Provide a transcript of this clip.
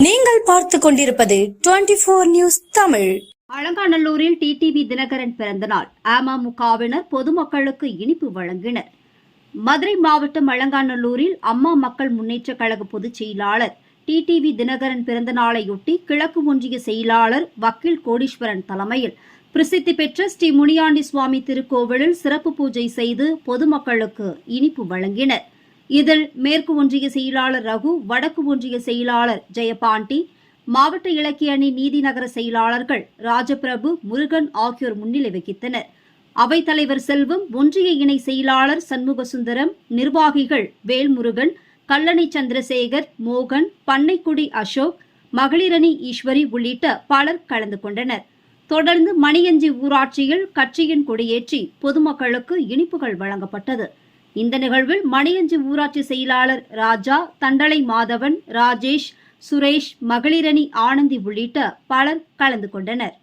நீங்கள் பார்த்து கொண்டிருப்பது டுவெண்டி போர் நியூஸ் தமிழ். அலங்காநல்லூரில் டிடிவி தினகரன் பிறந்தநாள். அமமுகவினர் பொதுமக்களுக்கு இனிப்பு வழங்கினர். மதுரை மாவட்டம் அலங்காநல்லூரில் அம்மா மக்கள் முன்னேற்றக் கழக பொதுச் செயலாளர் டிடிவி தினகரன் பிறந்தநாளையொட்டி கிழக்கு ஒன்றிய செயலாளர் வக்கீல் கோடீஸ்வரன் தலைமையில் பிரசித்தி பெற்ற ஸ்ரீ முனியாண்டி சுவாமி திருக்கோவிலில் சிறப்பு பூஜை செய்து பொதுமக்களுக்கு இனிப்பு வழங்கினர். இதில் மேற்கு ஒன்றிய செயலாளர் ரகு வடக்கு ஒன்றிய செயலாளர் ஜெயபாண்டி மாவட்ட இலக்கிய அணி நீதிநகர செயலாளர்கள் ராஜபிரபு முருகன் ஆகியோர் முன்னிலை வகித்தனர். அவைத்தலைவர் செல்வம் ஒன்றிய இணை செயலாளர் சண்முக சுந்தரம் நிர்வாகிகள் வேல்முருகன் கல்லணை சந்திரசேகர் மோகன் பண்ணைக்குடி அசோக் மகளிரணி ஈஸ்வரி உள்ளிட்ட பலர் கலந்து கொண்டனர். தொடர்ந்து மணியஞ்சி ஊராட்சியில் கட்சியின் கொடியேற்றி பொதுமக்களுக்கு இனிப்புகள் வழங்கப்பட்டது. இந்த நிகழ்வில் மணியஞ்சி ஊராட்சி செயலாளர் ராஜா தண்டலை மாதவன் ராஜேஷ் சுரேஷ் மகளிரணி ஆனந்தி உள்ளிட்ட பலர் கலந்து கொண்டனர்.